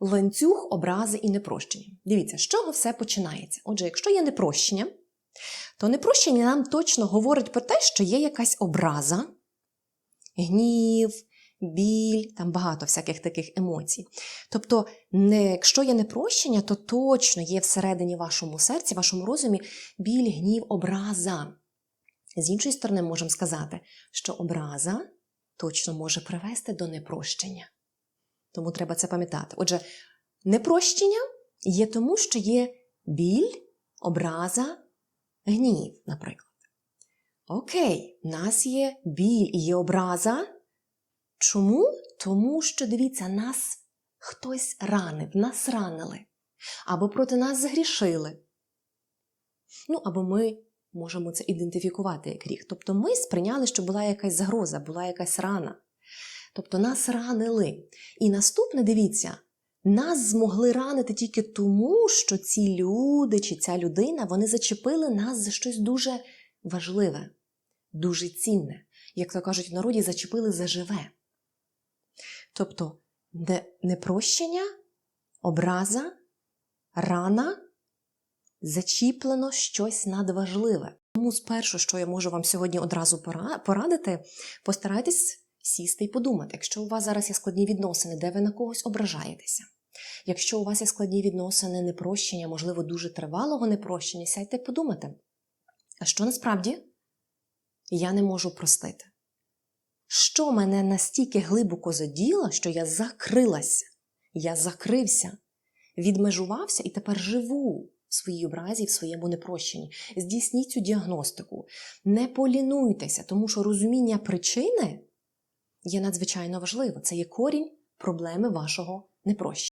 ланцюг, образи і непрощення. Дивіться, з чого все починається. Отже, якщо є непрощення, то непрощення нам точно говорить про те, що є якась образа, гнів, біль, там багато всяких таких емоцій. Тобто, не, якщо є непрощення, то точно є всередині вашому серці, вашому розумі біль, гнів, образа. З іншої сторони, можемо сказати, що образа точно може привести до непрощення. Тому треба це пам'ятати. Отже, непрощення є тому, що є біль, образа, гнів, наприклад. Окей, в нас є біль і є образа. Чому? Тому що, дивіться, нас хтось ранив, нас ранили, або проти нас загрішили. Ну, або ми можемо це ідентифікувати як гріх. Тобто ми сприйняли, що була якась загроза, була якась рана. Тобто нас ранили. І наступне, дивіться, нас змогли ранити тільки тому, що ці люди чи ця людина вони зачепили нас за щось дуже важливе, дуже цінне. Як то кажуть в народі, зачепили за живе. Тобто непрощення, образа, рана, зачіплено щось надважливе. Тому спершу, що я можу вам сьогодні одразу порадити, постарайтесь сісти і подумати, якщо у вас зараз є складні відносини, де ви на когось ображаєтеся. Якщо у вас є складні відносини непрощення, можливо, дуже тривалого непрощення, сядьте і подумайте, а що насправді я не можу простити? Що мене настільки глибоко заділо, що я закрилася, я закрився, відмежувався і тепер живу в своїй образі, в своєму непрощенні. Здійсніть цю діагностику. Не полінуйтеся, тому що розуміння причини є надзвичайно важливо. Це є корінь проблеми вашого непрощення.